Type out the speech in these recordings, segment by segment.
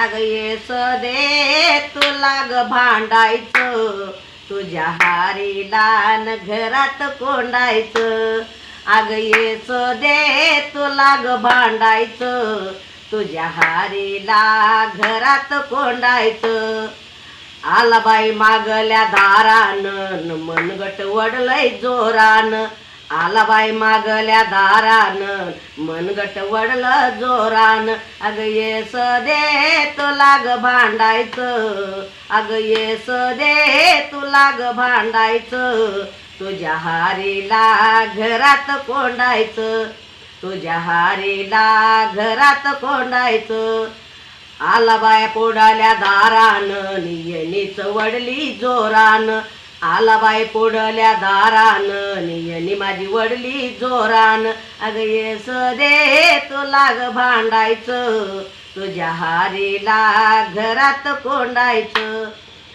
अग yes they तुला ग भांडायचं. तुझ्या हारीला न घरात कोंडायचं. अग येस दे तुला ग भांडायचं. तुझ्या हारीला घरात कोंडायचं. आला बाई मागल्या दारान मनगट वडलय जोरान. आला बाय मागल्या दारान मनगट वडलं जोरान. अग येस दे तुला ग भांडायचं अग येस दे तुला ग भांडायचं. तुझ्या हारीला घरात कोंडायचं तुझ्या हारीला घरात कोंडायचं. आला बाय पोडाल्या दारान नियनीच वडली जोरान. आला बाय पोडल्या दारान नियनी माझी वडली जोरान. अग येस दे तुला ग भांडायचं. तुझ्या हारीला घरात कोंडायचं.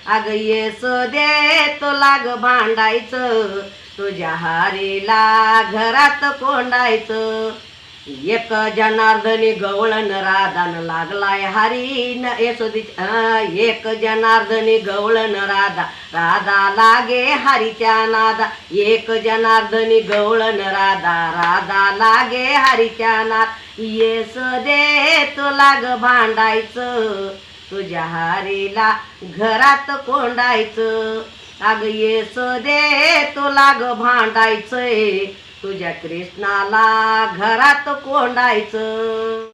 अग येस दे तुला ग भांडायचं. तुझ्या हारीला घरात कोंडायचं. एक जनार्दनी गवळण राधान लागलाय हरीन यशोदी एक जनार्दनी गवळण राधा. राधा लागे हरीच्या नादा. एक जनार्दनी गवळण राधा. राधा लागे हरीच्या नाद. येस दे तुला ग भांडायचं. तुझ्या हारीला घरात कोंडायचं. अग येस दे तुला ग भांडायचंय. तुझ्या कृष्णाला घरात कोंडायचं.